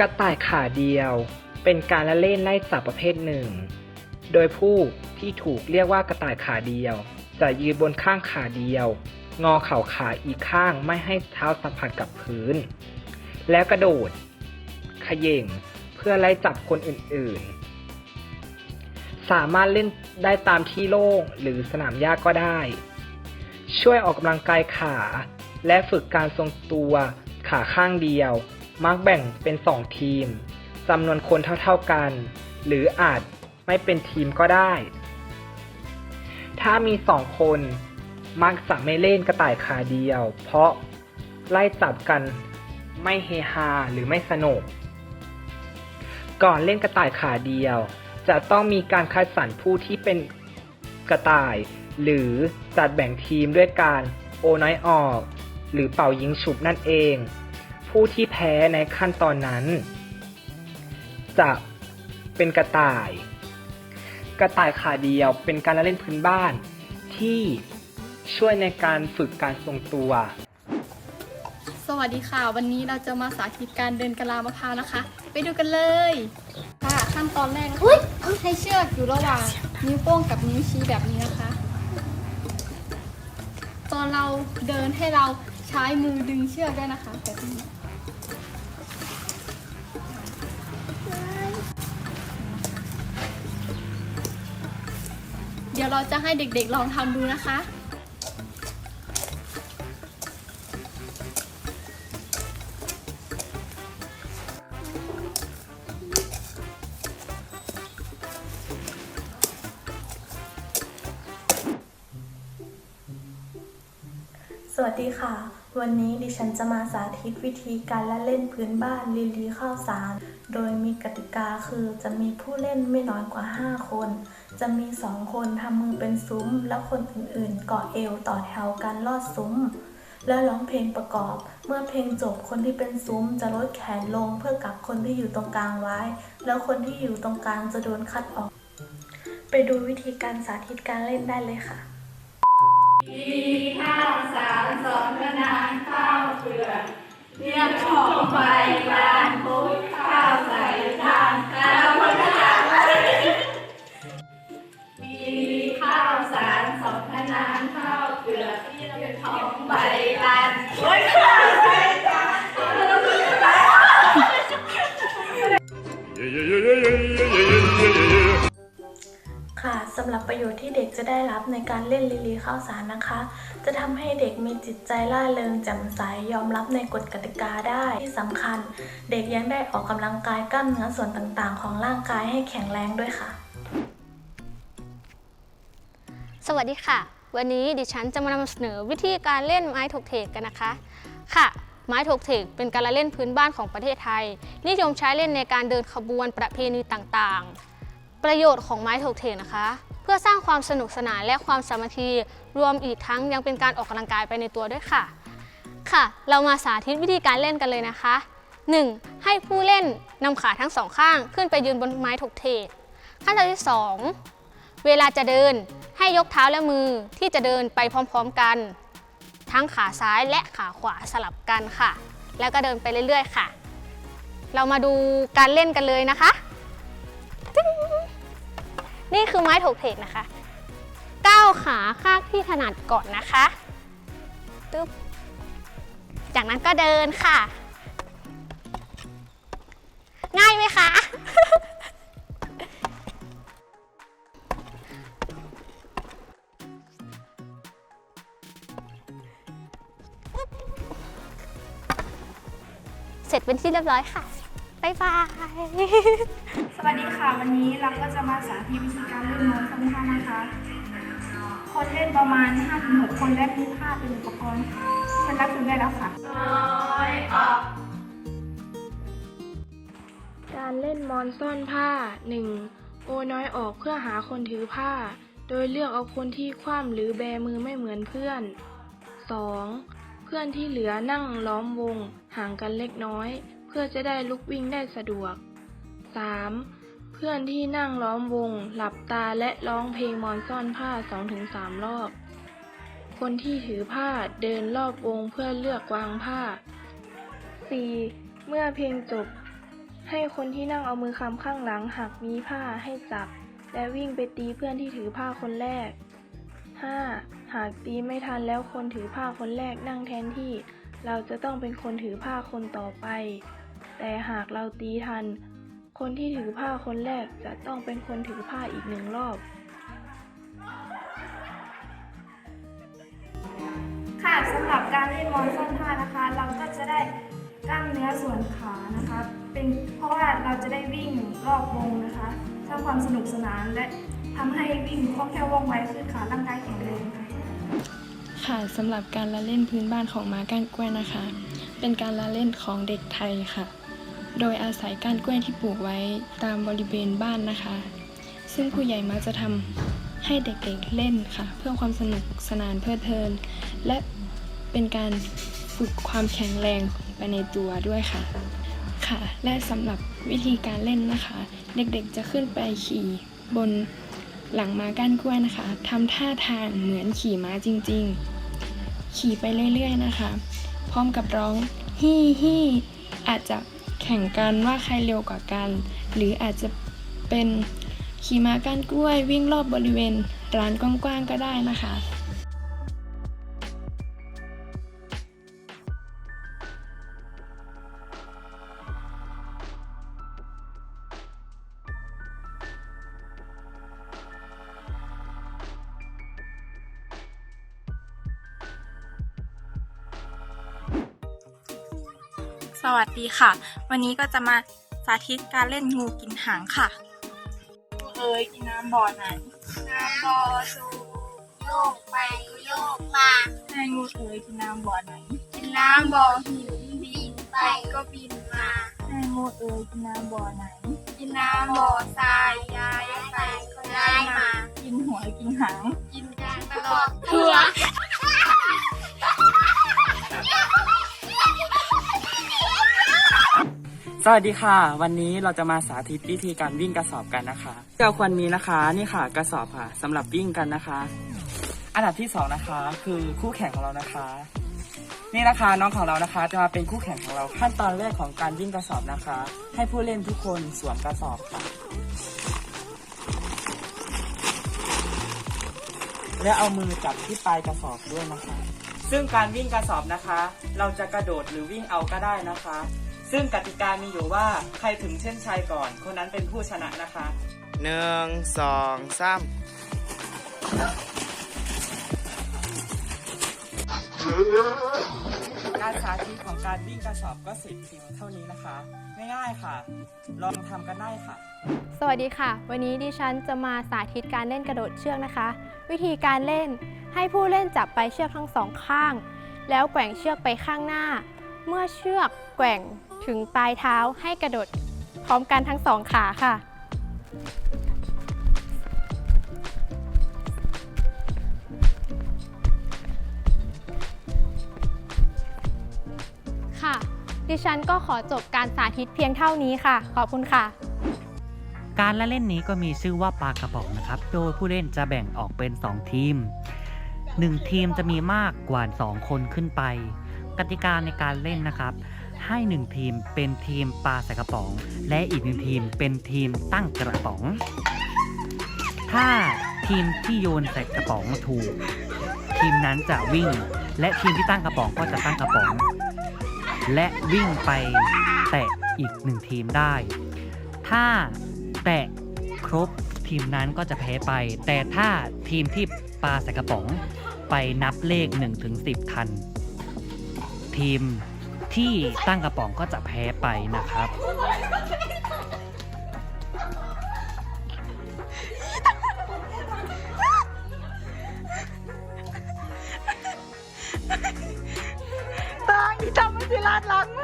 กระต่ายขาเดียว เป็นการละเล่นไล่จับประเภทหนึ่ง โดยผู้ที่ถูกเรียกว่ากระต่ายขาเดียว จะยืนบนข้างขาเดียว งอเข่าขาอีกข้างไม่ให้เท้าสัมผัสกับพื้น แล้วกระโดด ขย่งเพื่อไล่จับคนอื่นๆ สามารถเล่นได้ตามที่โล่งหรือสนามหญ้าก็ได้ ช่วยออกกำลังกายขา และฝึกการทรงตัวขาข้างเดียว มักแบ่งเป็นสองทีมจำนวนคนเท่าๆกัน หรืออาจไม่เป็นทีมก็ได้ ถ้ามีสองคนมักจะไม่เล่นกระต่ายขาเดียว เพราะไล่จับกันไม่เฮฮาหรือไม่สนุก ก่อนเล่นกระต่ายขาเดียว จะต้องมีการคัดสรรผู้ที่เป็นกระต่าย หรือจัดแบ่งทีมด้วยการโอน้อยออก หรือเป่ายิงฉุบนั่นเอง ผู้ที่แพ้ในขั้นตอนนั้น จะเป็นกระต่าย กระต่ายขาเดียวเป็นการละเล่นพื้นบ้าน ที่ช่วยในการฝึกการทรงตัว สวัสดีค่ะ วันนี้เราจะมาสาธิตการเดินกะลามะพร้าวนะคะ ไปดูกันเลยค่ะขั้นตอนแรกนะคะให้เชือกอยู่ระหว่างนิ้วโป้งกับนิ้วชี้แบบนี้นะคะ ตอนเราเดินให้เราใช้มือดึงเชือกได้วยนะคะแบบนี้ ดี๋ยวเราจะให้เด็กๆลองทำดูนะคะ สวัสดีค่ะ วันนี้ดิฉันจะมาสาธิตวิธีการละเล่นพื้นบ้านลีลีข้าวสาร โดยมีกติกาคือจะมีผู้เล่นไม่น้อยกว่า 5 คน จะมี2คนทำมือเป็นซุ้ม แล้วคนอื่นๆเกาะเอวต่อแถวกันลอดซุ้ม แล้วร้องเพลงประกอบ เมื่อเพลงจบคนที่เป็นซุ้ม จะลดแขนลงเพื่อกับคนที่อยู่ตรงกลางไว้ แล้วคนที่อยู่ตรงกลางจะโดนคัดออก ไปดูวิธีการสาธิตการเล่นได้เลยค่ะค่ะ ประโยชน์ที่เด็กจะได้รับในการเล่นลิลีข้าวสารนะคะ จะทำให้เด็กมีจิตใจร่าเริงแจ่มใสยอมรับในกฎกติกาได้ที่สำคัญ เด็กยังได้ออกกำลังกายกล้ามเนื้อส่วนต่างๆ ของร่างกายให้แข็งแรงด้วยค่ะ สวัสดีค่ะ วันนี้ดิฉันจะมานำเสนอวิธีการเล่นไม้ถกเถกกันนะคะ ค่ะไม้ถกเถกเป็นการละเล่นพื้นบ้านของประเทศไทย นิยมใช้เล่นในการเดินขบวนประเพณีต่างๆ ประโยชน์ของไม้ถกเถกนะคะ เพื่อสร้างความสนุกสนานและความสามัคคีรวมอีกทั้งยังเป็นการออกกำลังกายไปในตัวด้วยค่ะ ค่ะ เรามาสาธิตวิธีการเล่นกันเลยนะคะ 1. ให้ผู้เล่นนำขาทั้งสองข้างขึ้นไปยืนบนไม้ถกเถกขั้นตอนที่ 2 เวลาจะเดินให้ยกเท้าและมือที่จะเดินไปพร้อมๆกัน ทั้งขาซ้ายและขาขวาสลับกันค่ะ แล้วก็เดินไปเรื่อยๆ ค่ะ เรามาดูการเล่นกันเลยนะคะ นี่คือไม้ถกเถกนะคะ ก้าวขาข้างที่ถนัดก่อนนะคะตึ๊บจากนั้นก็เดินค่ะ ง่ายไหมคะ เสร็จเป็นที่เรียบร้อยค่ะ บ๊ายบาย นี้เราก็จะมาสาธิตวิธีการเล่นโน้ตคำท่านะคะ คนเล่นประมาณ 5-6 คนและมีผ้าเป็นอุปกรณ์ฉันรับคุณได้แล้วค่ะ การเล่นมอนซ่อนผ้า 1. โอน้อยออกเพื่อหาคนถือผ้า โดยเลือกเอาคนที่คว่ำหรือแบมือไม่เหมือนเพื่อน 2. เพื่อนที่เหลือนั่งล้อมวง ห่างกันเล็กน้อย เพื่อจะได้ลุกวิ่งได้สะดวก 3. เพื่อนที่นั่งล้อมวง หลับตาและร้องเพลงมอนซ่อนผ้า2-3รอบ คนที่ถือผ้าเดินรอบวงเพื่อเลือกวางผ้า 4. เมื่อเพลงจบ ให้คนที่นั่งเอามือคำข้างหลังหากมีผ้าให้จับ และวิ่งไปตีเพื่อนที่ถือผ้าคนแรก 5. หากตีไม่ทันแล้วคนถือผ้าคนแรกนั่งแทนที่ เราจะต้องเป็นคนถือผ้าคนต่อไป แต่หากเราตีทัน คนที่ถือผ้าคนแรกจะต้องเป็นคนถือผ้าอีกหนึ่งรอบ ค่ะสำหรับการเล่นมอนซ่อนผ้านะคะ เราก็จะได้กล้ามเนื้อส่วนขานะคะ เป็นเพราะว่าเราจะได้วิ่งรอบวงนะคะสร้างความสนุกสนานและทำให้วิ่งคล่องแคล่วว่องไวขึ้นค่ะร่างกายแข็งแรงค่ะค่ะสำหรับการละเล่นพื้นบ้านของม้าก้านกล้วยนะคะ เป็นการละเล่นของเด็กไทยค่ะ โดยอาศัยก้านกล้วยที่ปลูกไว้ตามบริเวณบ้านนะคะ ซึ่งผู้ใหญ่มักจะทำให้เด็กๆเล่นค่ะ เพื่อความสนุกสนานเพลิดเพลิน และเป็นการฝึกความแข็งแรงไปในตัวด้วยค่ะค่ะ และสำหรับวิธีการเล่นนะคะ เด็กๆจะขึ้นไปขี่บนหลังม้าก้านกล้วยนะคะทำท่าทางเหมือนขี่ม้าจริง ๆ ขี่ไปเรื่อยๆนะคะ พร้อมกับร้องฮี่ฮี่อาจจะ แข่งกันว่าใครเร็วกว่ากัน หรืออาจจะเป็นขี่ม้าก้านกล้วยวิ่งรอบบริเวณร้านกว้างๆก็ได้นะคะ สวัสดีค่ะ วันนี้ก็จะมาสาธิตการเล่นงูกินหางค่ะงูเอ้ยกินน้ำบ่อไหนน้ำบ่อสูโยกไปโยกมาให้งูเอ้ยกินน้ำบ่อไหนกินน้ำบ่อหินบินไปก็บินมาให้งูเอ้ยกินน้ำบ่อไหนกินน้ำบ่อทรายย้า สวัสดีค่ะ วันนี้เราจะมาสาธิตวิธีการวิ่งกระสอบกันนะคะเราควรมีนะคะนี่ค่ะกระสอบค่ะสำหรับวิ่งกันนะคะ อันดับที่สองนะคะ คือคู่แข่งของเรานะคะ นี่นะคะน้องของเรานะคะ จะมาเป็นคู่แข่งของเราขั้นตอนแรกของการวิ่งกระสอบนะคะ ให้ผู้เล่นทุกคนสวมกระสอบค่ะ และเอามือจับที่ปลายกระสอบด้วยนะคะ ซึ่งการวิ่งกระสอบนะคะ เราจะกระโดดหรือวิ่งเอาก็ได้นะคะ ซึ่งกติกามีอยู่ว่าใครถึงเส้นชัยก่อน คนนั้นเป็นผู้ชนะนะคะหนึ่งสองสามการสาธิตของการวิ่งกระสอบก็เสร็จเพียงเท่านี้นะคะ ง่ายๆค่ะ ลองทำกันได้ค่ะ สวัสดีค่ะ วันนี้ดิฉันจะมาสาธิตการเล่นกระโดดเชือกนะคะ วิธีการเล่นให้ผู้เล่นจับไปเชือกทั้งสองข้าง แล้วแกว่งเชือกไปข้างหน้า เมื่อเชือกแกว่ง ถึงปลายเท้าให้กระโดดพร้อมกันทั้งสองขาค่ะ ค่ะ ดิฉันก็ขอจบการสาธิตเพียงเท่านี้ค่ะ ขอบคุณค่ะ การละเล่นนี้ก็มีชื่อว่าปลากระป๋องนะครับ โดยผู้เล่นจะแบ่งออกเป็น 2 ทีม 1 ทีมจะมีมากกว่า 2 คนขึ้นไป กติกาในการเล่นนะครับ ให้1ทีมเป็นทีมปลาใส่กระป๋อง และอีกหนึ่งทีมเป็นทีมตั้งกระป๋อง ถ้าทีมที่โยนใส่กระป๋องถูก ทีมนั้นจะวิ่ง และทีมที่ตั้งกระป๋องก็จะตั้งกระป๋อง และวิ่งไปแตะอีกหนึ่งทีมได้ ถ้าแตะครบทีมนั้นก็จะแพ้ไป แต่ถ้าทีมที่ปาใส่กระป๋อง ไปนับเลข1ถึง10 ทัน ทีม ที่ตั้งกระป๋องก็จะแพ้ไปนะครับ ตั้งที่ทำมันสิลาดหลังมึ